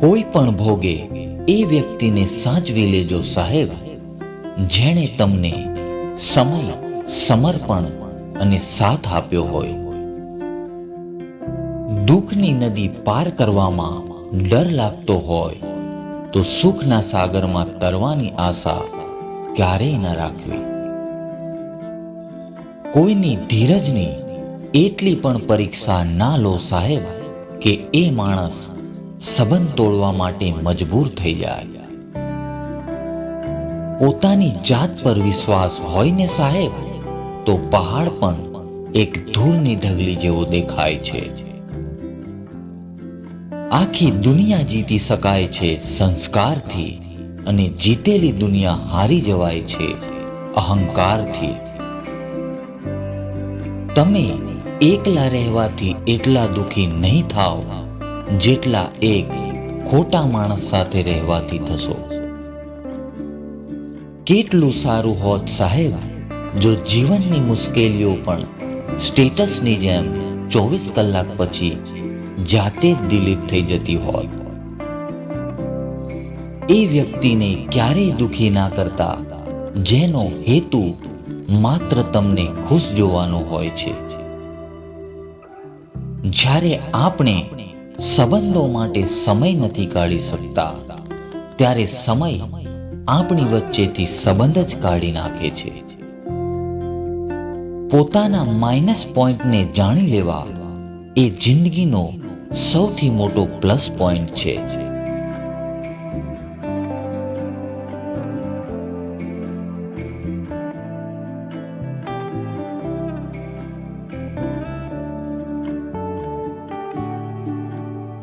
કોઈ પણ ભોગે એ વ્યક્તિને સાચવી લેજો સાહેબ. જેણે તમને સમય, સમર્પણ અને સાથ આપ્યો હોય. દુઃખની નદી પાર કરવામાં ડર લાગતો હોય, તો સુખના સાગરમાં તરવાની આશા ક્યારેય ન રાખવી. કોઈની ધીરજની એટલી પણ પરીક્ષા ના લો સાહેબ, કે એ માણસ સંબંધ તોડવા માટે મજબૂર થઈ જાય. પોતાની જાત પર વિશ્વાસ હોય ને સાહેબ, તો પહાડ પણ એક ધૂળની ઢગલી જેવો દેખાય છે. આખી દુનિયા જીતી શકાય છે સંસ્કારથી અને જીતેલી દુનિયા હારી જવાય છે અહંકારથી. તમે એકલા રહેવાથી એટલા દુખી નહીં થાવ. જેટલા એક ખોટા માણસ સાથે રહેવાથી થશો. કેટલું સારું હોત સાહેબ, જો જીવનની મુશ્કેલીઓ પણ સ્ટેટસની જેમ ચોવીસ કલાક પછી જાતે જ ડિલીટ થઈ જતી હોત. એ વ્યક્તિને ક્યારેય દુખી ના કરતા જેનો હેતુ માત્ર તમને ખુશ જોવાનો હોય છે. જ્યારે આપણે સંબંધો માટે સમય નથી કાઢી શકતા. ત્યારે સમય આપણી વચ્ચેથી સંબંધ જ કાઢી નાખે છે. પોતાના માઇનસ પોઈન્ટને જાણી લેવા એ જિંદગીનો સૌથી મોટો પ્લસ પોઈન્ટ છે.